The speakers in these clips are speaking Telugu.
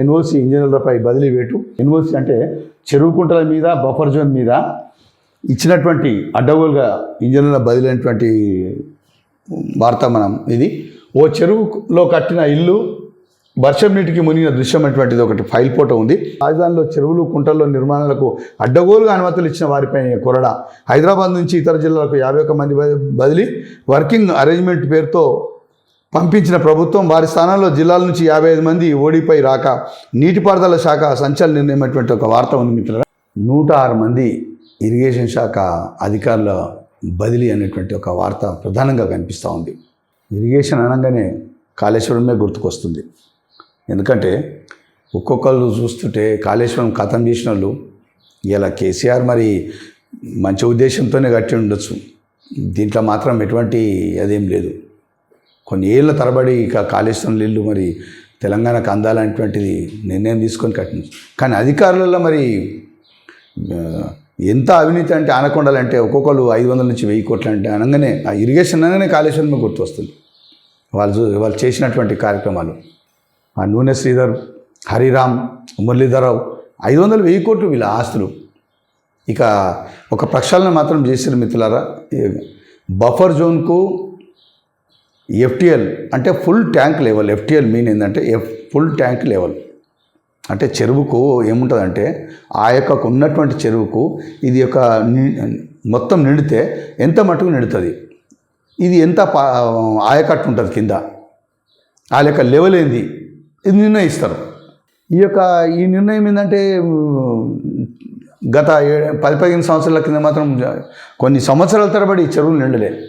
ఎన్ఓసి ఇంజనీర్లపై బదిలీ వేటు. ఎన్ఓసి అంటే చెరువు కుంటల మీద బఫర్ జోన్ మీద ఇచ్చినటువంటి అడ్డగోలుగా ఇంజనీర్ల బదిలీ అయినటువంటి వార్త మనం ఇది. ఓ చెరువులో కట్టిన ఇల్లు వర్షం నీటికి మునిగిన దృశ్యం అటువంటిది ఒకటి ఫైల్ ఫోటో ఉంది. రాజధానిలో చెరువులు కుంటల్లో నిర్మాణాలకు అడ్డగోలుగా అనుమతులు ఇచ్చిన వారిపై కొరడ. హైదరాబాద్ నుంచి ఇతర జిల్లాలకు యాభై ఒక్క మంది బదిలీ. వర్కింగ్ అరేంజ్మెంట్ పేరుతో పంపించిన ప్రభుత్వం వారి స్థానంలో జిల్లాల నుంచి యాభై ఐదు మంది ఓడిపై రాక నీటిపారుదల శాఖ సంచలన నిర్ణయం అటువంటి ఒక వార్త ఉంది మిత్రులారా. నూట ఆరు మంది ఇరిగేషన్ శాఖ అధికారుల బదిలీ అనేటువంటి ఒక వార్త ప్రధానంగా కనిపిస్తూ ఉంది. ఇరిగేషన్ అనగానే కాళేశ్వరమే గుర్తుకొస్తుంది. ఎందుకంటే ఒక్కొక్కళ్ళు చూస్తుంటే కాళేశ్వరం కథం చేసిన వాళ్ళు ఇలా కేసీఆర్ మరి మంచి ఉద్దేశంతోనే కట్టి ఉండొచ్చు. దీంట్లో మాత్రం ఎటువంటి అదేం లేదు. కొన్ని ఏళ్ళ తరబడి ఇక కాళేశ్వరం నీళ్ళు మరి తెలంగాణకు అందాలనేటువంటిది నిర్ణయం తీసుకొని కట్టిన కానీ అధికారులలో మరి ఎంత అవినీతి అంటే ఆనకొండలంటే ఒక్కొక్కరు ఐదు వందల నుంచి వెయ్యి కోట్లు అంటే అనగానే ఆ ఇరిగేషన్ అనగానే కాళేశ్వరమే గుర్తొస్తుంది. వాళ్ళు వాళ్ళు చేసినటువంటి కార్యక్రమాలు. ఆ నూనె శ్రీధర్ హరిరామ్ మురళీధరరావు ఐదు వందలు వెయ్యి కోట్లు వీళ్ళ ఆస్తులు. ఇక ఒక ప్రక్షాళన మాత్రం చేసిన మిత్రులారా బఫర్ జోన్కు ఎఫ్టిఎల్ అంటే full tank level. FTL mean ఏంటంటే ఎఫ్ ఫుల్ ట్యాంక్ లెవెల్. అంటే చెరువుకు ఏముంటుందంటే ఆ యొక్క ఉన్నటువంటి చెరువుకు ఇది ఒక మొత్తం నిండితే ఎంత మటుకు నిండుతుంది? ఇది ఎంత పా ఆయకట్టు ఉంటుంది కింద? ఆ యొక్క లెవెల్ ఏంది? ఇది నిర్ణయిస్తారు. ఈ యొక్క ఈ నిర్ణయం ఏంటంటే గత ఏ- పది పదిహేను సంవత్సరాల కింద మాత్రం కొన్ని సంవత్సరాల తరబడి ఈ చెరువులు నిండలే.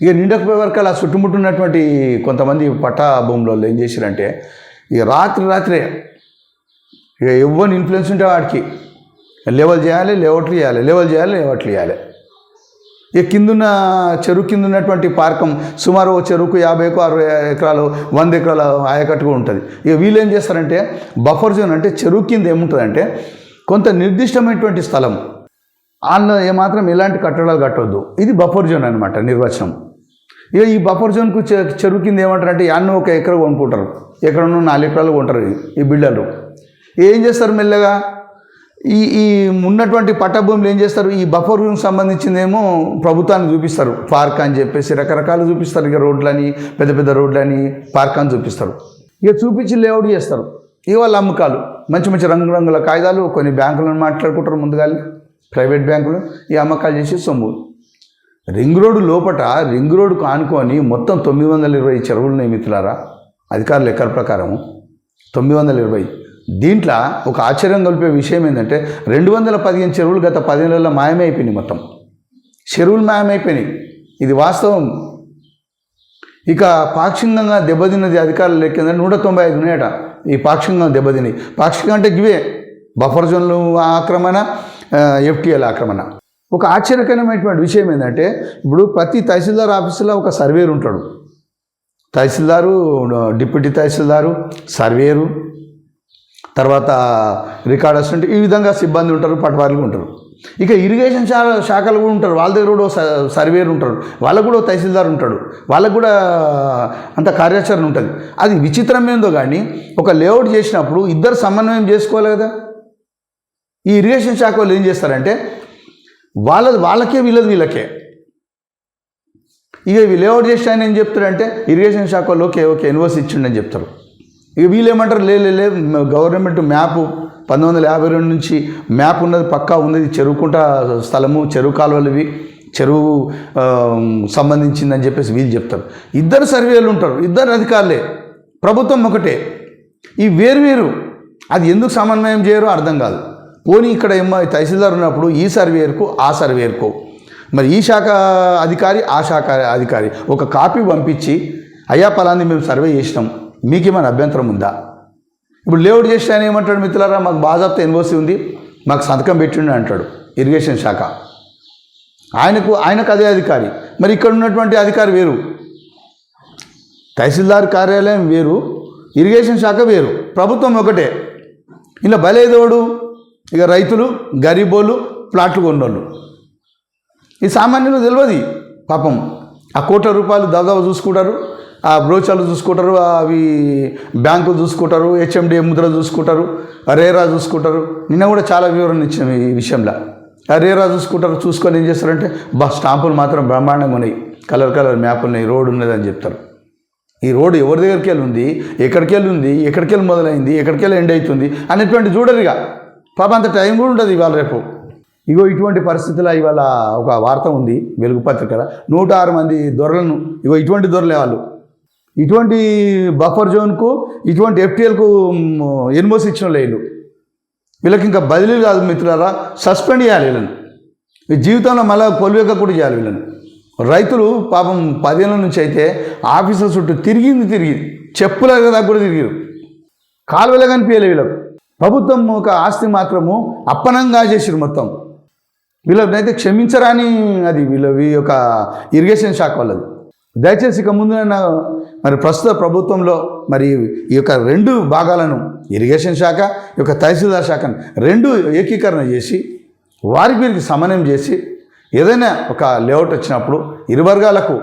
ఇక నిండకపోయే వరకు అలా చుట్టుముట్టున్నటువంటి కొంతమంది పట్టా భూమిలో ఏం చేశారంటే ఇక రాత్రి రాత్రే ఇక ఎవరిని ఇన్ఫ్లుయెన్స్ ఉంటే వాడికి. లెవెల్ చేయాలి లేవట్లు చేయాలి లెవెల్ చేయాలి లేవట్లు చేయాలి. ఇక కిందున్న చెరువు కింద ఉన్నటువంటి పార్కం సుమారు ఓ చెరువుకు యాభైకు అరవై ఎకరాలు వంద ఎకరాల ఆయకట్టుగా ఉంటుంది. ఇక వీళ్ళు ఏం చేస్తారంటే బఫర్ జోన్ అంటే చెరువు కింద ఏముంటుందంటే కొంత నిర్దిష్టమైనటువంటి స్థలం అందులో ఏమాత్రం ఇలాంటి కట్టడాలు కట్టొద్దు. ఇది బఫర్ జోన్ అనమాట నిర్వచనం. ఇక ఈ బఫర్ జోన్కు చె- చెరువు కింద ఏమంటారంటే యాన్న ఒక ఎకర కొనుక్కుంటారు. ఎకరను నాలుగు ఎకరాలు కొంటారు ఈ బిల్డర్లు. ఏం చేస్తారు మెల్లగా? ఈ ఈ ఉన్నటువంటి పట్టభూములు ఏం చేస్తారు? ఈ బఫర్ రూమ్ సంబంధించిందేమో ప్రభుత్వానికి చూపిస్తారు. పార్క్ అని చెప్పేసి రకరకాలు చూపిస్తారు. ఇక రోడ్లని పెద్ద పెద్ద రోడ్లని పార్క్ అని చూపిస్తారు. ఇక చూపించి లేఅవుట్ చేస్తారు. ఇక వాళ్ళ అమ్మకాలు. మంచి మంచి రంగురంగుల కాగితాలు కొన్ని బ్యాంకులను మాట్లాడుకుంటారు ముందుగానే. ప్రైవేట్ బ్యాంకులు ఈ అమ్మకాలు చేసి సొమ్ము. రింగ్ రోడ్డు లోపట రింగ్ రోడ్డుకు ఆనుకొని మొత్తం తొమ్మిది వందల ఇరవై చెరువులు నియమితులారా అధికారుల లెక్కల ప్రకారము తొమ్మిది వందల ఇరవై. దీంట్లో ఒక ఆశ్చర్యం కలిపే విషయం ఏంటంటే రెండు వందల పదిహేను చెరువులు గత పదిహేనులలో మాయమే మొత్తం. చెరువులు మాయమైపోయినాయి. ఇది వాస్తవం. ఇక పాక్షికంగా దెబ్బతిన్నది అధికారులు లెక్కిందంటే నూట తొంభై ఐదు ఉన్నాయట. ఈ పాక్షికంగా దెబ్బతిని పాక్షికంగా అంటే గివే బఫర్ జోన్లు ఆక్రమణ ఎఫ్టీఎల్ ఆక్రమణ. ఒక ఆశ్చర్యకరమైనటువంటి విషయం ఏంటంటే ఇప్పుడు ప్రతి తహసీల్దార్ ఆఫీసులో ఒక సర్వేర్ ఉంటాడు. తహసీల్దారు డిప్యూటీ తహసీల్దారు సర్వేరు తర్వాత రికార్డర్స్ ఉంటే ఈ విధంగా సిబ్బంది ఉంటారు పటవారీలు ఉంటారు. ఇక ఇరిగేషన్ శా శాఖలు కూడా ఉంటారు వాళ్ళ దగ్గర కూడా స- సర్వేర్ ఉంటారు వాళ్ళకు కూడా తహసీల్దార్ ఉంటాడు. వాళ్ళకు కూడా అంత కార్యాచరణ ఉంటుంది. అది విచిత్రమేందో కానీ ఒక లేఅవుట్ చేసినప్పుడు ఇద్దరు సమన్వయం చేసుకోవాలి కదా. ఈ ఇరిగేషన్ శాఖ వాళ్ళు ఏం చేస్తారంటే వాళ్ళది వాళ్ళకే వీళ్ళది వీళ్ళకే. ఇక వీళ్ళు లేఅవుట్ చేసి ఆయన ఏం చెప్తారంటే ఇరిగేషన్ శాఖ వాళ్ళు ఓకే ఓకే ఎన్ఓసి ఇచ్చిండని చెప్తారు. ఇక వీళ్ళు ఏమంటారు లే లే, గవర్నమెంట్ మ్యాప్ పంతొమ్మిది వందల యాభై రెండు నుంచి మ్యాప్ ఉన్నది పక్కా ఉన్నది చెరువుకుంట స్థలము చెరువు కాలువలవి చెరువు సంబంధించిందని చెప్పేసి వీళ్ళు చెప్తారు. ఇద్దరు సర్వేలు ఉంటారు ఇద్దరు అధికారులే ప్రభుత్వం ఒకటే. ఈ వేరు అది ఎందుకు సమన్వయం చేయరో అర్థం కాదు. పోనీ ఇక్కడ ఏమో తహసీల్దార్ ఉన్నప్పుడు ఈ సర్వేయర్కు ఆ సర్వేయర్కు మరి ఈ శాఖ అధికారి ఆ శాఖ అధికారి ఒక కాపీ పంపించి అయ్యా పలాంది మేము సర్వే చేసినాం మీకేమైనా అభ్యంతరం ఉందా? ఇప్పుడు లేఅవుట్ చేస్తే ఆయన ఏమంటాడు మిత్రులారా మాకు బాజాప్తా ఎన్ఓసి ఉంది మాకు సంతకం పెట్టిండు అంటాడు ఇరిగేషన్ శాఖ. ఆయనకు ఆయనకు అదే అధికారి. మరి ఇక్కడ ఉన్నటువంటి అధికారి వేరు. తహసీల్దార్ కార్యాలయం వేరు ఇరిగేషన్ శాఖ వేరు. ప్రభుత్వం ఒకటే. ఇలా బలేదోడు ఇక రైతులు గరీబోళ్ళు ప్లాట్లు కొన్నోళ్ళు. ఈ సామాన్యులు తెలియదు పాపం. ఆ కోట్ల రూపాయలు దాదాపు చూసుకుంటారు ఆ బ్రోచాలు చూసుకుంటారు అవి బ్యాంకులు చూసుకుంటారు హెచ్ఎండి ముద్ర చూసుకుంటారు రేరా చూసుకుంటారు. నిన్న కూడా చాలా వివరణ ఇచ్చిన ఈ విషయంలో. ఆ రేరా చూసుకుంటారు చూసుకొని ఏం చేస్తారంటే బస్ స్టాంపులు మాత్రం బ్రహ్మాండంగా ఉన్నాయి. కలర్ కలర్ మ్యాప్ ఉన్నాయి రోడ్ ఉన్నది అని చెప్తారు. ఈ రోడ్డు ఎవరి దగ్గరికి వెళ్ళి ఉంది ఎక్కడికి వెళ్ళి ఉంది ఎక్కడికి వెళ్ళి మొదలైంది ఎక్కడికి వెళ్ళి ఎండ్ అవుతుంది అనేటువంటి చూడరుగా పాప అంత టైం కూడా ఉంటుంది ఇవాళ రేపు. ఇగో ఇటువంటి పరిస్థితుల్లో ఇవాళ ఒక వార్త ఉంది వెలుగు పత్రికల. నూట ఆరు మంది దొరలను ఇగో ఇటువంటి దొరలే వాళ్ళు. ఇటువంటి బఫర్ జోన్కు ఇటువంటి ఎఫ్టీఎల్కు ఎన్మోస్ ఇచ్చిన లేదు వీళ్ళకి ఇంకా బదిలీ కాదు మిత్రులారా సస్పెండ్ చేయాలి వీళ్ళని. ఈ జీవితంలో మళ్ళీ కొలువేక కూడా చేయాలి వీళ్ళని. రైతులు పాపం పదేళ్ళ నుంచి అయితే ఆఫీసుల చుట్టూ తిరిగింది తిరిగి. చెప్పుల కదా కూడా తిరిగారు. కాలువలే కనిపించలే వీళ్ళకు. ప్రభుత్వం ఒక ఆస్తి మాత్రము అప్పనంగా చేసిరు మొత్తం. వీళ్ళనైతే క్షమించరాని అది వీళ్ళ ఈ యొక్క ఇరిగేషన్ శాఖ వాళ్ళది. దయచేసి ఇక ముందు మరి ప్రస్తుత ప్రభుత్వంలో మరి ఈ యొక్క రెండు భాగాలను ఇరిగేషన్ శాఖ ఈ యొక్క తహసీల్దార్ శాఖను రెండు ఏకీకరణ చేసి వారికి వీరికి సమన్వయం చేసి ఏదైనా ఒక లేఅవుట్ వచ్చినప్పుడు ఇరు వర్గాలకు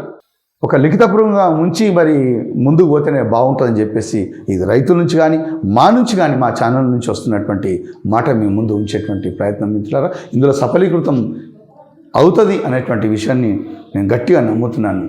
ఒక లిఖితపూర్వకంగా ఉంచి మరి ముందుకు పోతేనే బాగుంటుందని చెప్పేసి ఇది రైతుల నుంచి కానీ మా నుంచి కానీ మా ఛానల్ నుంచి వస్తున్నటువంటి మాట మేము ముందు ఉంచేటువంటి ప్రయత్నం మిత్రులారా. ఇందులో సఫలీకృతం అవుతుంది అనేటువంటి విషయాన్ని నేను గట్టిగా నమ్ముతున్నాను.